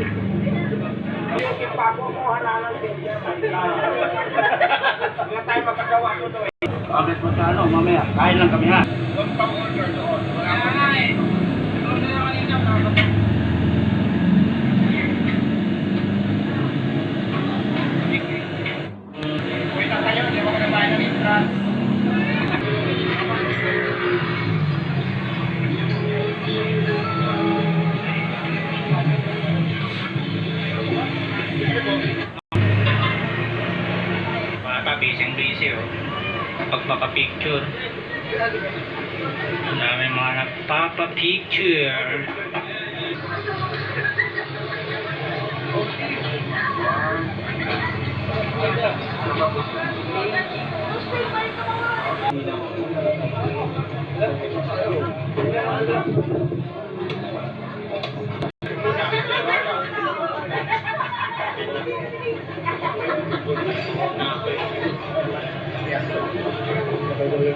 Kasi pa ako kung halalan din siya. Wala tayo magkagawa ko doon. Bakit mo sa ano, mamaya? Kain lang kami ha. Huwag pa muna. Pag makapicture. Ang dami mga nagpapapicture.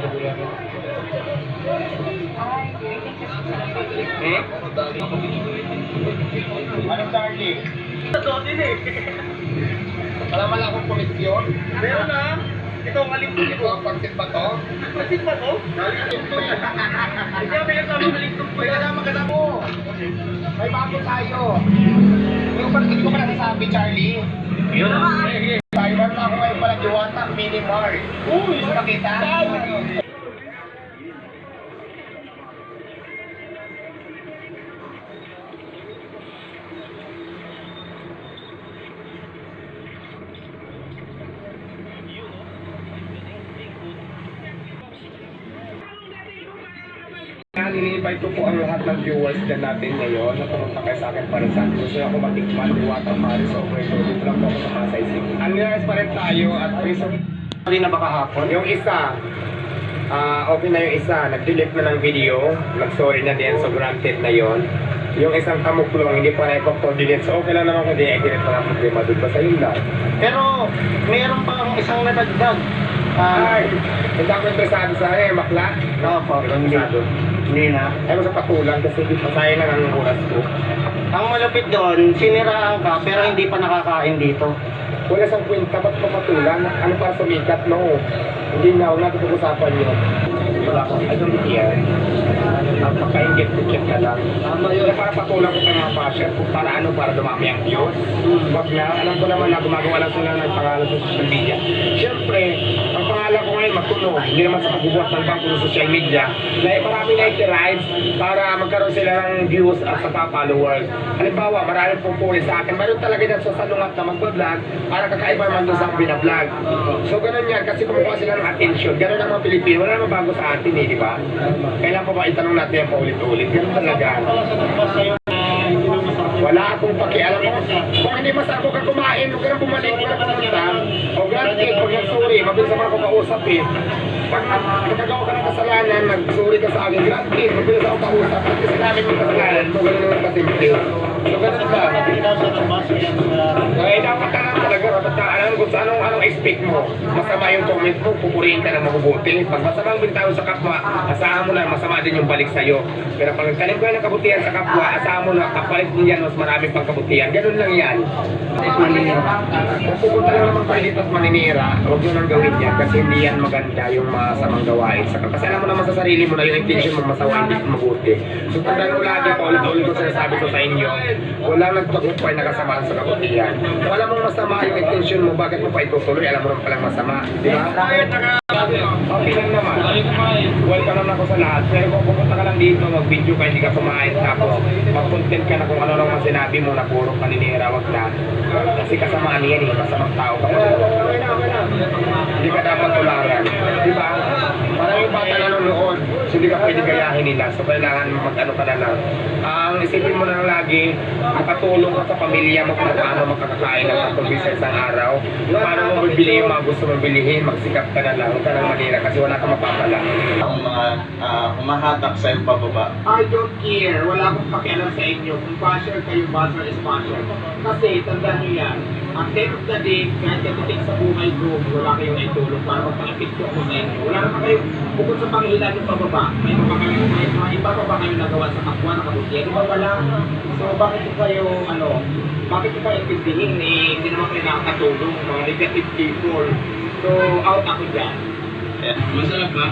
Hmm? Anong Charlie? Ito din eh. Wala man akong komisyon. Meron na. Ito ang alipin ito. Pansit ba to? Pansit ba to? Alipin to. Hindi ako yung tama malipin ko. Kaya naman ka mo. May bago tayo. Yung pansit ko pa nasasabi, Charlie. Yun. Tayo meron ako ngayon pala Diwata Mini Mart. Uy! Gusto makita? Nililipay ko po ang lahat ng viewers dyan natin ngayon na pumunta kayo sa akin para saan. Gusto nyo ako matikman, Diwata Maris Overload. Dito lang po ako sa Pasay City. Unrealized pa rin tayo at prison. Hindi na baka hapon. Yung isa, ah okay na yung isa. Nag-delete na ng video. Nag-sorry na din. So granted na yon. Yung isang kamuklong, hindi pa na-delete. So okay lang naman kung di i-delete pa lang problema doon. Basta yun lang. Pero mayroon pang isang nadagdag. Ay, hindi ako interesado sa eh, makla. no po, hindi. Hindi na. Ayaw sa patulang kasi hindi pa sayang lang ang oras ko. Ang malupit doon, siniraan ka pero hindi pa nakakain dito. Wala sang kwenta, ba't papatulan? Ano para sumikat? No. Hindi na, huwag natin pag-usapan yun. Wala akong, I don't care. Napaka-ingit ko check ka lang. Tama Kaya para patulang ko sa mga passion kung para ano, para dumami ang views. Wag na, alam ko naman na gumagawa lang sila ng pangalan sa social media. Siyempre, magtunog. Hindi naman sa pagbubuhat ng sa social media. Na marami na itirides para magkaroon sila ng views at sa followers. Halimbawa, marami pong puli sa akin. Mayroon talaga na sa salungat na mag-vlog para kakaiba man doon sa binablog. So ganun yan, kasi kumukuha sila ng attention. Ganun ang mga Pilipino. Wala namang bago sa atin eh, di ba? Kailan pa ba itanong natin yan paulit-ulit? Ganun talaga. Wala akong pakialam. Kung hindi masarap ka kumain, huwag ka nang bumalik mo na pumunta. O granted, pag nagsuri, mabilis naman ako kausap eh. Pag nagkagawa ka ng kasalanan, nagsuri ka sa akin, granted, mabilis ako kausap. Kasi namin yung kasalanan mo, ganun naman kasimple. So ganun ba? Kaya dapat ka lang talaga, dapat ka alam kung anong, anong expect mo. Masama yung comment mo, pupurihin ka ng mabubuti. Pag masamang bintao sa kapwa, asahan mo na masama din yung balik sa'yo. Pero pag nagtanim ko ng kabutihan sa kapwa, asahan mo na kapalit din yan, mas maraming pang kabutihan. Ganun lang yan. Kung pupunta lang naman kayo dito at maninira, huwag nyo nang gawin yan kasi hindi yan maganda yung masamang gawain. Saka, kasi alam mo naman sa sarili mo na yung intention mo masawa, hindi mabuti. So tandaan mo lagi, paulit-ulit ko sinasabi ko sa inyo, wala nagtagumpay na kasamaan sa kabutihan. Alam mong masama yung intention mo, bakit mo pa itutuloy? Alam mo naman palang masama. Di ba? Okay lang naman. Welcome naman ako sa lahat. Pero kung pupunta ka lang dito, mag-video ka, hindi ka kumain, tapos mag-content ka na kung ano lang ang sinabi mo na puro paninira, wag na. Kasi kasamaan yan eh, masamang tao ka. Hindi ka dapat tularan. Di ba? Parang yung bata nanonood, so hindi ka pwede gayahin nila. So kailangan mag-ano ka na lang. Ang isipin mo na lang lagi, makatulong ka sa pamilya mo kung paano makakakain ng patuloy sa isang araw. Paano mo bibili yung mga gusto mong bilihin, magsikap ka na lang. Huwag ka nang manira kasi wala kang mapapala. ang mga ah, humahatak sa iyong pababa. I don't care. Wala akong pakialam sa inyo. Kung basher kayo, basher is basher. Kasi, tandaan nyo yan. At the end of the day, kahit katitik sa buhay ko, wala kayong itulong para magpalapit ko ako sa inyo. Wala naman kayo, bukod sa pangilan yung pababa, may mga kayo, may mga iba pa ba kayo nagawa sa kapwa na kabutihan? Iba wala. So bakit ko kayo, ano, bakit ko kayo intindihin eh, hindi naman kayo nakakatulong, mga negative people. So, out ako dyan. Yeah. Masarap ba?